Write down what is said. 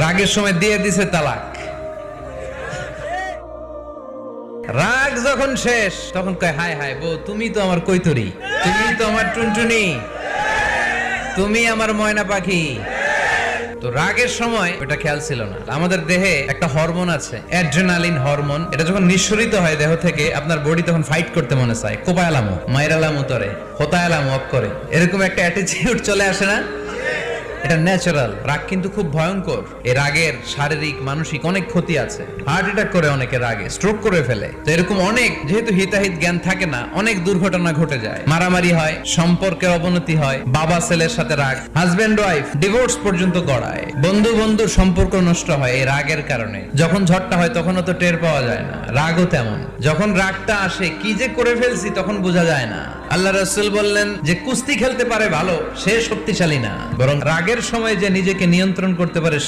রাগের সময় দিয়ে দিছে তালাক। রাগ যখন শেষ, তখন কয়, হায় হায়, বউ, তুমি তো আমার কৈতরি, তুমি তো আমার টুনটুনি, তুমি আমার ময়না পাখি। তো রাগের সময় ওটা খেয়াল ছিল না। আমাদের দেহে একটা হরমোন আছে, অ্যাড্রেনালিন হরমোন। এটা যখন নিঃসরিত হয় দেহ থেকে, আপনার বডি তখন ফাইট করতে মনে চায়। কোপায়ালামো, মাইরালামো তরে, হোতায়ালামো অফ করে। এরকম একটা অ্যাটিটিউড চলে আসে না? এটা ন্যাচারাল রাগ কিন্তু খুব ভয়ঙ্কর। এই রাগের শারীরিক, মানসিক অনেক ক্ষতি আছে। হার্ট অ্যাটাক করে অনেকে রাগে স্ট্রোক করে ফেলে। তো এরকম অনেক, যেহেতু হিতাহিত জ্ঞান থাকে না, অনেক দুর্ঘটনা ঘটে যায়। মারামারি হয়, সম্পর্কের অবনতি হয়, বাবা, ছেলের সাথে রাগ হাজবেন্ড ওয়াইফ ডিভোর্স পর্যন্ত গড়ায়। বন্ধু, বন্ধুর সম্পর্ক নষ্ট হয় এই রাগের কারণে। যখন ঝড়টা হয়, তখনও তো টের পাওয়া যায় না। রাগও তেমন। যখন রাগটা আসে, কি যে করে ফেলছি তখন বোঝা যায় না। আল্লাহ রসুল বললেন যে কুস্তি খেলতে পারে ভালো, সে শক্তিশালী না। বরং রাগের সময় যে নিজেকে নিয়ন্ত্রণ করতে পারে